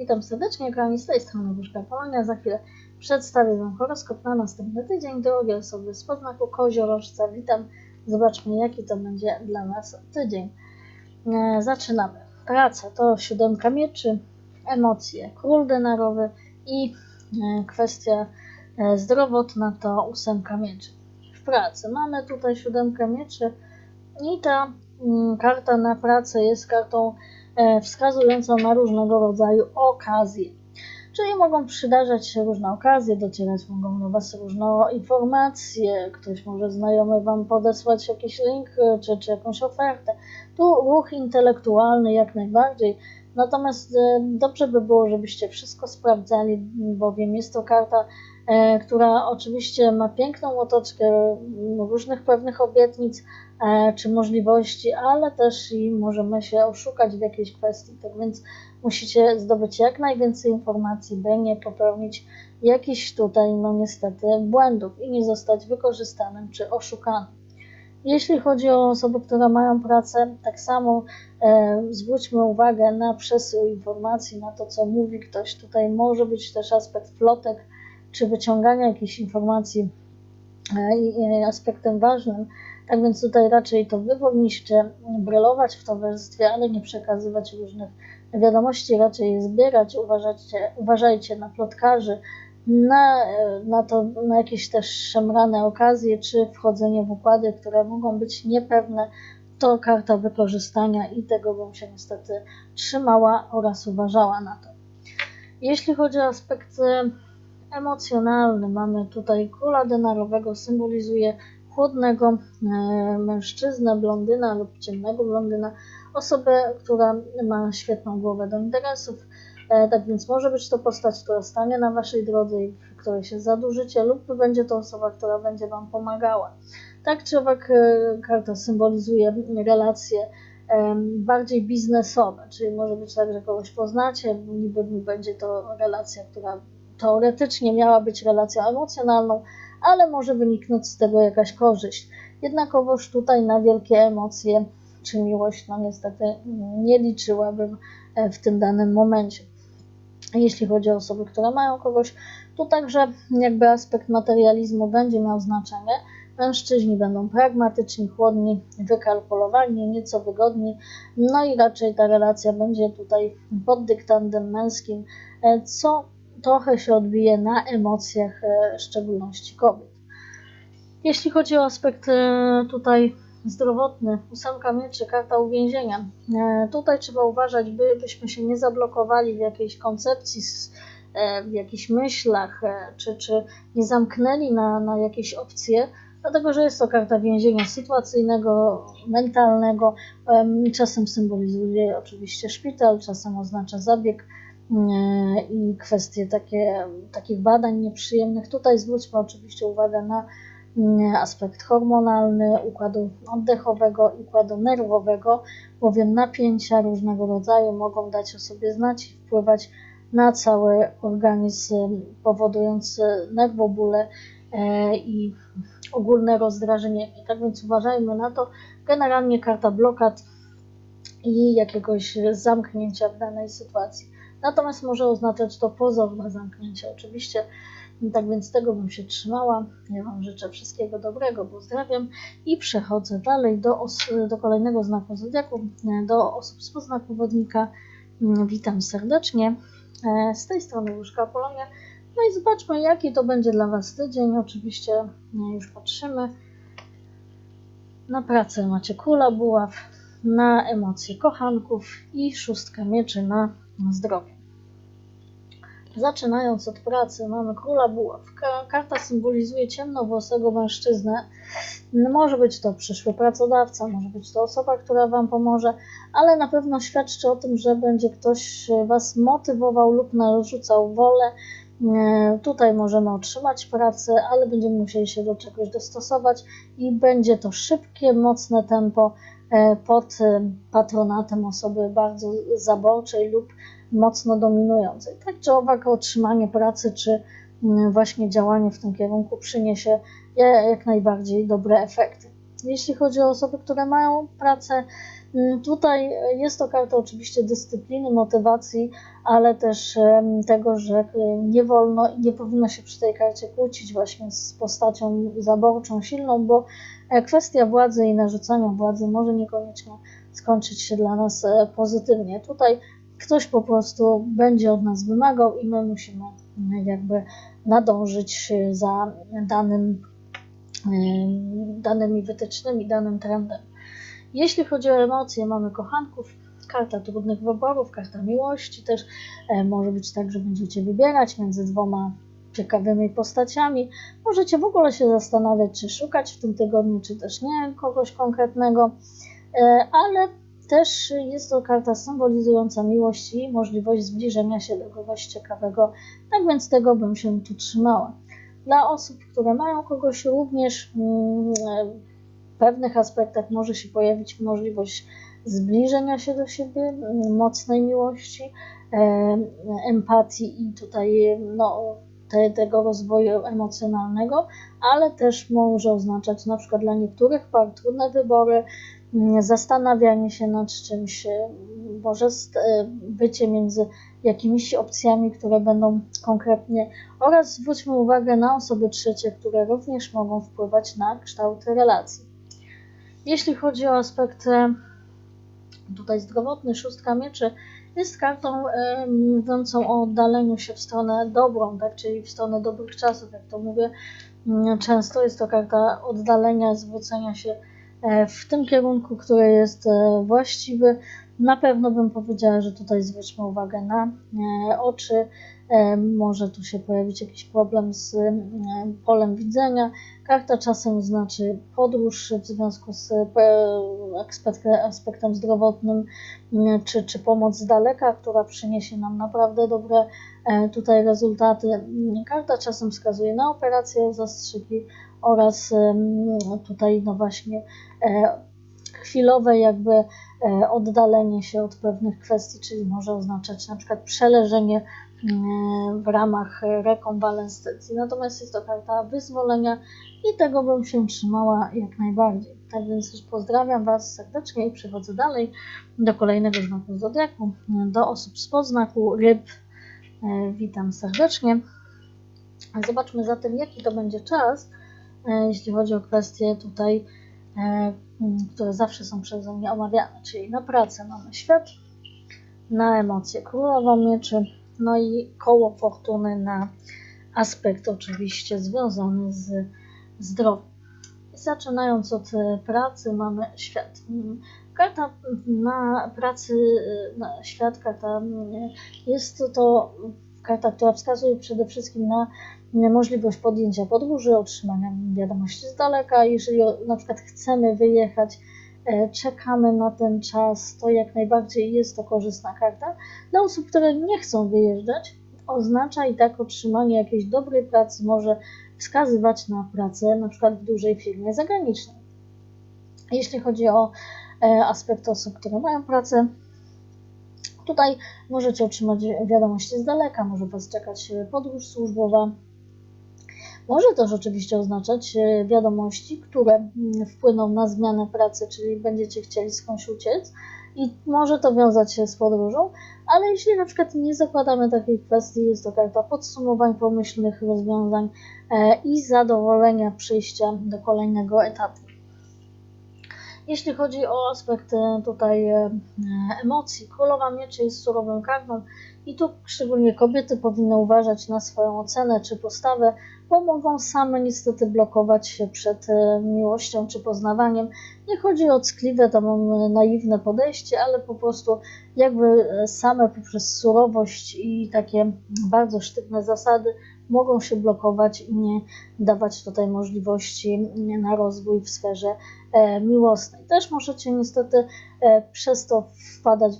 Witam serdecznie, kochani, z tej strony Buszka Polonia. Za chwilę przedstawię Wam horoskop na następny tydzień. Drogie osoby z podznaku koziorożca, witam. Zobaczmy, jaki to będzie dla Was tydzień. E, zaczynamy. Praca to siódemka mieczy, emocje, król denarowy i e, kwestia e, zdrowotna to ósemka mieczy. W pracy mamy tutaj siódemkę mieczy i ta mm, karta na pracę jest kartą e, wskazującą na różnego rodzaju okazje. Czyli mogą przydarzać się różne okazje, docierać mogą do Was różne informacje, ktoś może znajomy Wam podesłać jakiś link e, czy, czy jakąś ofertę. Tu ruch intelektualny jak najbardziej. Natomiast e, dobrze by było, żebyście wszystko sprawdzali, bowiem jest to karta, która oczywiście ma piękną otoczkę różnych pewnych obietnic czy możliwości, ale też i możemy się oszukać w jakiejś kwestii. Tak więc musicie zdobyć jak najwięcej informacji, by nie popełnić jakichś tutaj, no niestety, błędów i nie zostać wykorzystanym czy oszukanym. Jeśli chodzi o osoby, które mają pracę, tak samo e, zwróćmy uwagę na przesył informacji, na to, co mówi ktoś. Tutaj może być też aspekt plotek, czy wyciągania jakichś informacji e, i aspektem ważnym. Tak więc tutaj raczej to wy powinniście brylować w towarzystwie, ale nie przekazywać różnych wiadomości, raczej je zbierać. Uważajcie, uważajcie na plotkarzy, na, na, to, na jakieś też szemrane okazje, czy wchodzenie w układy, które mogą być niepewne. To karta wykorzystania i tego bym się niestety trzymała oraz uważała na to. Jeśli chodzi o aspekt emocjonalny, mamy tutaj króla denarowego, symbolizuje chłodnego e, mężczyznę, blondyna lub ciemnego blondyna, osobę, która ma świetną głowę do interesów. E, tak więc może być to postać, która stanie na waszej drodze i w której się zadłużycie, lub będzie to osoba, która będzie wam pomagała. Tak czy owak e, karta symbolizuje relacje bardziej biznesowe, czyli może być tak, że kogoś poznacie, niby będzie to relacja, która teoretycznie miała być relacją emocjonalną, ale może wyniknąć z tego jakaś korzyść. Jednakowoż tutaj na wielkie emocje czy miłość, no niestety nie liczyłabym e, w tym danym momencie. Jeśli chodzi o osoby, które mają kogoś, tu także jakby aspekt materializmu będzie miał znaczenie. Mężczyźni będą pragmatyczni, chłodni, wykalkulowani, nieco wygodni, no i raczej ta relacja będzie tutaj pod dyktantem męskim, e, co trochę się odbije na emocjach, e, w szczególności kobiet. Jeśli chodzi o aspekt e, tutaj zdrowotny, ósemka mieczy, karta uwięzienia. E, Tutaj trzeba uważać, by, byśmy się nie zablokowali w jakiejś koncepcji, w jakichś myślach, czy, czy nie zamknęli na, na jakieś opcje, dlatego że jest to karta więzienia sytuacyjnego, mentalnego. Em, Czasem symbolizuje oczywiście szpital, czasem oznacza zabieg i kwestie takie, takich badań nieprzyjemnych. Tutaj zwróćmy oczywiście uwagę na mm, aspekt hormonalny, układu oddechowego, układu nerwowego, bowiem napięcia różnego rodzaju mogą dać o sobie znać i wpływać na cały organizm, powodując nerwobóle e, i ogólne rozdrażnienie. Tak więc uważajmy na to. Generalnie karta blokad i jakiegoś zamknięcia w danej sytuacji. Natomiast może oznaczać to pozorne zamknięcie. Oczywiście tak więc tego bym się trzymała. Ja Wam życzę wszystkiego dobrego, pozdrawiam i przechodzę dalej do, do kolejnego znaku zodiaku, do osób z poznaku wodnika. Witam serdecznie. E, Z tej strony Łuszka Polonia. No i zobaczmy, jaki to będzie dla Was tydzień. Oczywiście już patrzymy. Na pracę macie kula buław, na emocje kochanków i szóstka mieczy na zdrowie. Zaczynając od pracy, mamy króla buław. Ka- Karta symbolizuje ciemnowłosego mężczyznę. Może być to przyszły pracodawca, może być to osoba, która Wam pomoże, ale na pewno świadczy o tym, że będzie ktoś Was motywował lub narzucał wolę. Tutaj możemy otrzymać pracę, ale będziemy musieli się do czegoś dostosować i będzie to szybkie, mocne tempo pod e, patronatem osoby bardzo zaborczej lub mocno dominującej. Tak czy owak otrzymanie pracy, czy mm, właśnie działanie w tym kierunku przyniesie ja- jak najbardziej dobre efekty. Jeśli chodzi o osoby, które mają pracę, Tutaj jest to karta oczywiście dyscypliny, motywacji, ale też tego, że e, nie wolno i nie powinno się przy tej karcie kłócić właśnie z postacią zaborczą, silną, bo e, kwestia władzy i narzucania władzy może niekoniecznie skończyć się dla nas e, pozytywnie. Tutaj ktoś po prostu będzie od nas wymagał i my musimy mm, jakby nadążyć e, za danym, danymi wytycznymi, danym trendem. Jeśli chodzi o emocje, mamy kochanków, karta trudnych wyborów, karta miłości też. E, może być tak, że będziecie wybierać między dwoma ciekawymi postaciami. Możecie w ogóle się zastanawiać, czy szukać w tym tygodniu, czy też nie kogoś konkretnego, E, ale też jest to karta symbolizująca miłość i możliwość zbliżenia się do kogoś ciekawego, tak więc tego bym się tu trzymała. Dla osób, które mają kogoś również mm, w pewnych aspektach może się pojawić możliwość zbliżenia się do siebie, mm, mocnej miłości, empatii i tutaj no, te, tego rozwoju emocjonalnego, ale też może oznaczać na przykład dla niektórych par trudne wybory, mm, zastanawianie się nad czymś, e, może e, bycie między jakimiś opcjami, które będą konkretnie oraz zwróćmy uwagę na osoby trzecie, które również mogą wpływać na kształt relacji. Jeśli chodzi o aspekt e, tutaj zdrowotny, szóstka mieczy jest kartą e, mówiącą o oddaleniu się w stronę dobrą, tak, czyli w stronę dobrych czasów, jak to mówię. Mm, Często jest to karta oddalenia, zwrócenia się e, w tym kierunku, który jest właściwy. Na pewno bym powiedziała, że tutaj zwróćmy uwagę na oczy. Może tu się pojawić jakiś problem z polem widzenia. Karta czasem znaczy podróż w związku z e, aspekt- aspektem zdrowotnym, czy, czy pomoc z daleka, która przyniesie nam naprawdę dobre e, tutaj rezultaty. Karta czasem wskazuje na operacje, zastrzyki oraz tutaj no właśnie e, chwilowe jakby e, oddalenie się od pewnych kwestii, czyli może oznaczać na przykład przeleżenie mm, w ramach rekonwalescencji. Natomiast jest to karta wyzwolenia i tego bym się trzymała jak najbardziej. Tak więc już pozdrawiam Was serdecznie i przechodzę dalej do kolejnego znaku zodiaku, do osób z podznaku ryb. E, Witam serdecznie. Zobaczmy zatem, jaki to będzie czas, e, jeśli chodzi o kwestie tutaj, e, które zawsze są przeze mnie omawiane, czyli na pracę mamy świat, na emocje królowa mieczy, no i koło fortuny na aspekt oczywiście związany z zdrowiem. Zaczynając od e, pracy mamy świat. Karta na pracy, e, na świat, karta jest to karta, która wskazuje przede wszystkim na możliwość podjęcia podróży, otrzymania wiadomości z daleka. Jeżeli na przykład chcemy wyjechać, e, czekamy na ten czas, to jak najbardziej jest to korzystna karta. Dla osób, które nie chcą wyjeżdżać, oznacza i tak otrzymanie jakiejś dobrej pracy może wskazywać na pracę na przykład w dużej firmie zagranicznej. Jeśli chodzi o e, aspekt osób, które mają pracę, tutaj możecie otrzymać wiadomości z daleka, może Was czekać e, podróż służbowa. Może też oczywiście oznaczać e, wiadomości, które mm, wpłyną na zmianę pracy, czyli będziecie chcieli skądś uciec i może to wiązać się z podróżą, ale jeśli na przykład nie zakładamy takiej kwestii, jest to karta podsumowań, pomyślnych rozwiązań e, i zadowolenia przyjścia do kolejnego etapu. Jeśli chodzi o aspekt e, tutaj e, emocji, królowa mieczy jest surową kartą i tu szczególnie kobiety powinny uważać na swoją ocenę czy postawę, bo mogą same niestety blokować się przed e, miłością czy poznawaniem. Nie chodzi o ckliwe, to mam naiwne podejście, ale po prostu jakby same poprzez surowość i takie bardzo sztywne zasady mogą się blokować i nie dawać tutaj możliwości na rozwój w sferze e, miłosnej. Też możecie niestety e, przez to wpadać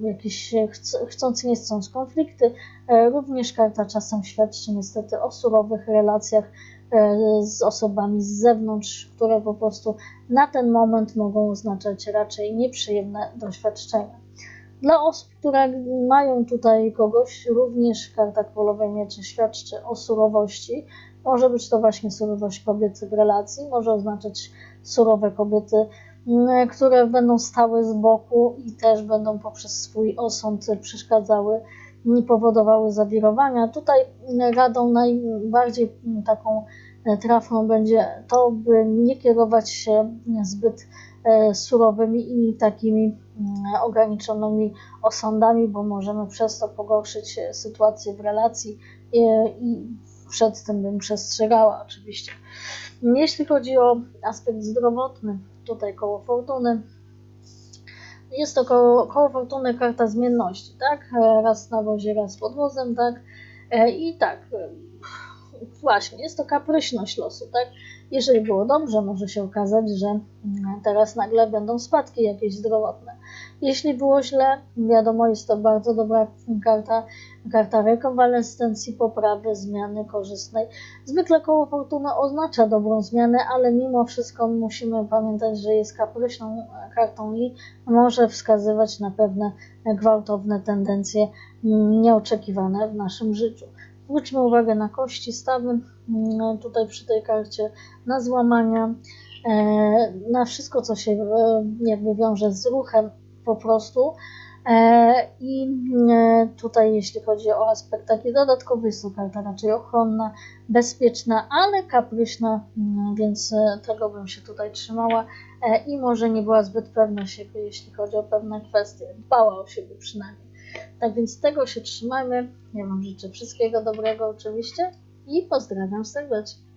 w jakieś chc- chcąc nie chcąc konflikty. E, Również karta czasem świadczy niestety o surowych relacjach z osobami z zewnątrz, które po prostu na ten moment mogą oznaczać raczej nieprzyjemne doświadczenia. Dla osób, które mają tutaj kogoś, również karta królowej mieczy świadczy o surowości. Może być to właśnie surowość kobiety w relacji, może oznaczać surowe kobiety mm, które będą stały z boku i też będą poprzez swój osąd przeszkadzały i powodowały zawirowania. Tutaj radą najbardziej taką trafną będzie to, by nie kierować się zbyt e, surowymi i takimi mm, ograniczonymi osądami, bo możemy przez to pogorszyć sytuację w relacji i, i przed tym bym przestrzegała oczywiście. Jeśli chodzi o aspekt zdrowotny, tutaj koło fortuny, jest to koło, koło fortuny karta zmienności, tak? Raz na wozie, raz pod wozem, tak? E, I tak, właśnie, jest to kapryśność losu, tak? Jeżeli było dobrze, może się okazać, że mm, teraz nagle będą spadki jakieś zdrowotne. Jeśli było źle, wiadomo, jest to bardzo dobra karta, karta rekonwalescencji, poprawy, zmiany korzystnej. Zwykle koło fortuny oznacza dobrą zmianę, ale mimo wszystko musimy pamiętać, że jest kapryśną kartą i może wskazywać na pewne gwałtowne tendencje mm, nieoczekiwane w naszym życiu. Zwróćmy uwagę na kości, stawy, mm, tutaj przy tej karcie, na złamania, e, na wszystko, co się e, jakby wiąże z ruchem po prostu. E, I tutaj, jeśli chodzi o aspekt taki dodatkowy, jest to karta raczej ochronna, bezpieczna, ale kapryśna, mm, więc tego bym się tutaj trzymała i może nie była zbyt pewna siebie, jeśli chodzi o pewne kwestie. Dbała o siebie przynajmniej. Tak więc tego się trzymajmy. Ja Wam życzę wszystkiego dobrego oczywiście i pozdrawiam serdecznie.